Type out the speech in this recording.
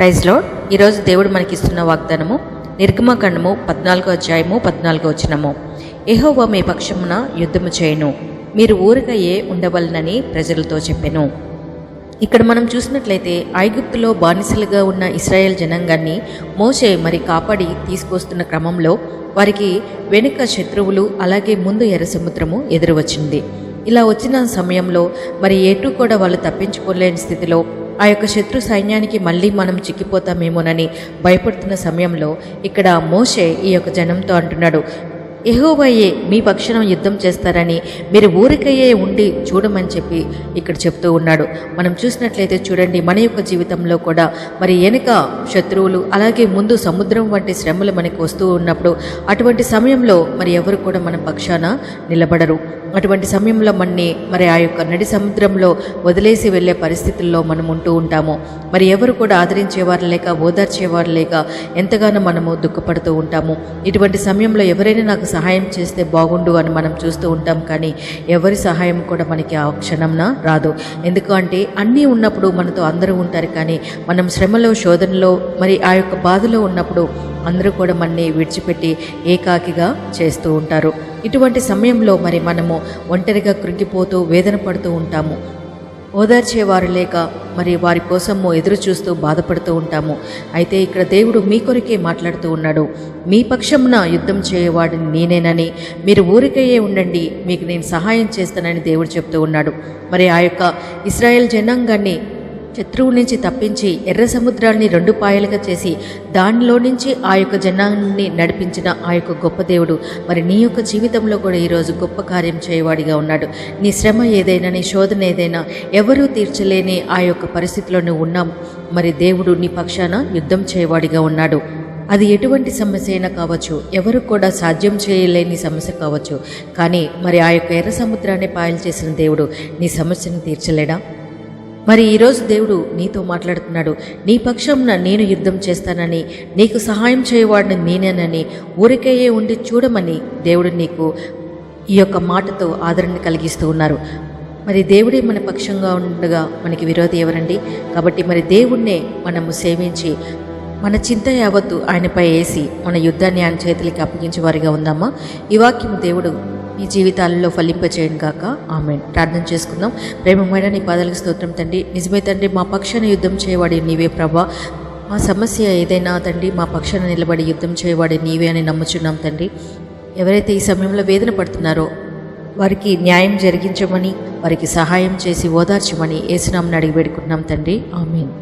ప్రైజ్లో ఈరోజు దేవుడు మనకిస్తున్న వాగ్దానము నిర్గమకాండము పద్నాలుగో అధ్యాయము పద్నాలుగో వచనము. ఎహోవా మీ పక్షమున యుద్ధము చేయను. మీరు ఊరికయే ఉండవలనని ప్రజలతో చెప్పెను. ఇక్కడ మనం చూసినట్లయితే ఐగుప్తులో బానిసలుగా ఉన్న ఇస్రాయేల్ జనాంగాన్ని మోసే మరి కాపాడి తీసుకొస్తున్న క్రమంలో వారికి వెనుక శత్రువులు అలాగే ముందు ఎర్ర సముద్రము ఎదురు వచ్చింది ఇలా వచ్చిన సమయంలో మరి ఎటు కూడా వాళ్ళు తప్పించుకోలేని స్థితిలో ఆ యొక్క శత్రు సైన్యానికి మళ్ళీ మనం చిక్కిపోతామేమోనని భయపడుతున్న సమయంలో ఇక్కడ మోషే ఈ యొక్క జనంతో అంటున్నాడు ఎహోవయ్యే మీ పక్షణ యుద్ధం చేస్తారని మీరు ఊరికయ్యే ఉండి చూడమని చెప్పి ఇక్కడ చెప్తూ ఉన్నాడు. మనం చూసినట్లయితే చూడండి మన యొక్క జీవితంలో కూడా మరి వెనుక శత్రువులు అలాగే ముందు సముద్రం వంటి శ్రమలు మనకు వస్తూ ఉన్నప్పుడు అటువంటి సమయంలో మరి ఎవరు కూడా మన పక్షాన నిలబడరు. అటువంటి సమయంలో మన్ని మరి ఆ యొక్క నడి సముద్రంలో వదిలేసి వెళ్ళే పరిస్థితుల్లో మనం ఉంటూ ఉంటాము. మరి ఎవరు కూడా ఆదరించేవారు లేక ఓదార్చేవారు లేక ఎంతగానో మనము దుఃఖపడుతూ ఉంటాము. ఇటువంటి సమయంలో ఎవరైనా నాకు సహాయం చేస్తే బాగుండు అని మనం చూస్తూ ఉంటాం. కానీ ఎవరి సహాయం కూడా మనకి ఆ క్షణంన రాదు. ఎందుకంటే అన్నీ ఉన్నప్పుడు మనతో అందరూ ఉంటారు. కానీ మనం శ్రమలో శోధనలో మరి ఆ యొక్క బాధలో ఉన్నప్పుడు అందరూ కూడా మనని విడిచిపెట్టి ఏకాకిగా చేస్తూ ఉంటారు. ఇటువంటి సమయంలో మరి మనము ఒంటరిగా కృంగిపోతూ వేదన పడుతూ ఉంటాము. ఓదార్చేవారు లేక మరి వారి కోసము ఎదురు చూస్తూ బాధపడుతూ ఉంటాము. అయితే ఇక్కడ దేవుడు మీ కొరికే మాట్లాడుతూ ఉన్నాడు. మీ పక్షమున యుద్ధం చేయవాడిని నేనేనని మీరు ఊరికయ్యే ఉండండి మీకు నేను సహాయం చేస్తానని దేవుడు చెప్తూ ఉన్నాడు. మరి ఆ యొక్క ఇస్రాయెల్ జనాంగాన్ని శత్రువు నుంచి తప్పించి ఎర్ర సముద్రాన్ని రెండు పాయలుగా చేసి దానిలో నుంచి ఆ యొక్క జనాన్ని నడిపించిన ఆ యొక్క గొప్ప దేవుడు. మరి నీ యొక్క జీవితంలో కూడా ఈరోజు గొప్ప కార్యం చేయవాడిగా ఉన్నాడు. నీ శ్రమ ఏదైనా నీ శోధన ఏదైనా ఎవరూ తీర్చలేని ఆ యొక్క పరిస్థితిలో నువ్వు ఉన్నాం. మరి దేవుడు నీ పక్షాన యుద్ధం చేయవాడిగా ఉన్నాడు. అది ఎటువంటి సమస్య అయినా కావచ్చు ఎవరు కూడా సాధ్యం చేయలేని సమస్య కావచ్చు. కానీ మరి ఆ యొక్క ఎర్ర సముద్రాన్ని పాయలు చేసిన దేవుడు నీ సమస్యను తీర్చలేడా? మరి ఈరోజు దేవుడు నీతో మాట్లాడుతున్నాడు. నీ పక్షంన నేను యుద్ధం చేస్తానని నీకు సహాయం చేయవాడిని నేనేనని ఊరికయ్యే ఉండి చూడమని దేవుడు నీకు ఈ యొక్క మాటతో ఆదరణ కలిగిస్తూ ఉన్నారు. మరి దేవుడే మన పక్షంగా ఉండగా మనకి విరోధి ఎవరండి? కాబట్టి మరి దేవుణ్ణే మనము సేవించి మన చింత యావత్తు ఆయనపై వేసి మన యుద్ధాన్ని ఆయన చేతులకి అప్పగించే వారిగా ఉందామా? ఈ వాక్యం దేవుడు మీ జీవితాలలో ఫలింపచేయను గాక. ఆమె ప్రార్థన చేసుకుందాం. ప్రేమమైన నీ పాదాలకు స్తోత్రం తండ్రి. నిజమే తండ్రి మా పక్షాన యుద్ధం చేయవాడి నీవే ప్రభా. మా సమస్య ఏదైనా తండ్రి మా పక్షాన నిలబడి యుద్ధం చేయవాడి నీవే అని నమ్ముచున్నాం తండ్రి. ఎవరైతే ఈ సమయంలో వేదన పడుతున్నారో వారికి న్యాయం జరిగించమని వారికి సహాయం చేసి ఓదార్చమని ఏసునామని అడిగి పెడుకుంటున్నాం తండ్రి. ఆమెన్.